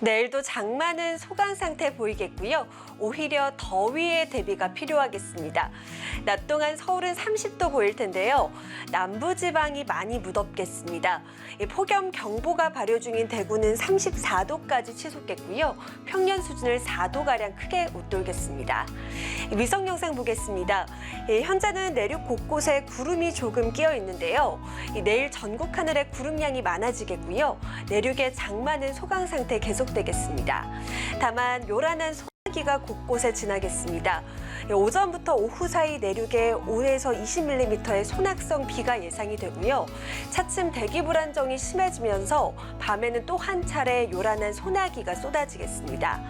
내일도 장마는 소강 상태 보이겠고요. 오히려 더위에 대비가 필요하겠습니다. 낮 동안 서울은 30도 보일 텐데요. 남부 지방이 많이 무덥겠습니다. 이 폭염 경보가 발효 중인 대구는 34도까지 치솟겠고요. 평년 수준을 4도 가량 크게 웃돌겠습니다. 위성 영상 보겠습니다. 예, 현재는 내륙 곳곳에 구름이 조금 끼어 있는데요. 이 내일 전국 하늘에 구름량이 많아지겠고요. 내륙의 장마는 소강 상태 계속 되겠습니다. 다만 요란한 소나기가 곳곳에 지나겠습니다. 예, 오전부터 오후 사이 내륙에 5에서 20mm의 소낙성 비가 예상이 되고요. 차츰 대기 불안정이 심해지면서 밤에는 또 한 차례 요란한 소나기가 쏟아지겠습니다.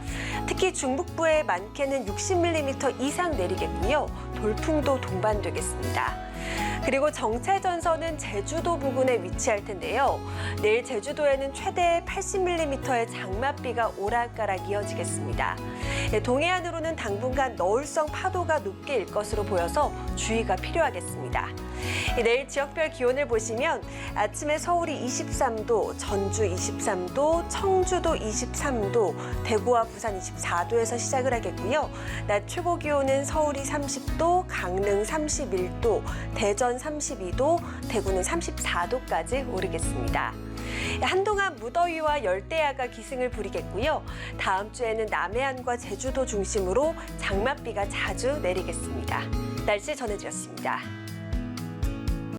특히 중북부에 많게는 60mm 이상 내리겠고요. 돌풍도 동반되겠습니다. 그리고 정체 전선은 제주도 부근에 위치할 텐데요. 내일 제주도에는 최대 80mm의 장맛비가 오락가락 이어지겠습니다. 예, 동해안으로는 당분간 너울성 파도가 높게 일 것으로 보여서 주의가 필요하겠습니다. 예, 내일 지역별 기온을 보시면 아침에 서울이 23도, 전주 23도, 청주도 23도, 대구와 부산 24도에서 시작을 하겠고요. 낮 최고 기온은 서울이 30도, 강릉 31도, 대전 32도, 대구는 34도까지 오르겠습니다. 한동안 무더위와 열대야가 기승을 부리겠고요. 다음 주에는 남해안과 제주도 중심으로 장맛비가 자주 내리겠습니다. 날씨 전해드렸습니다.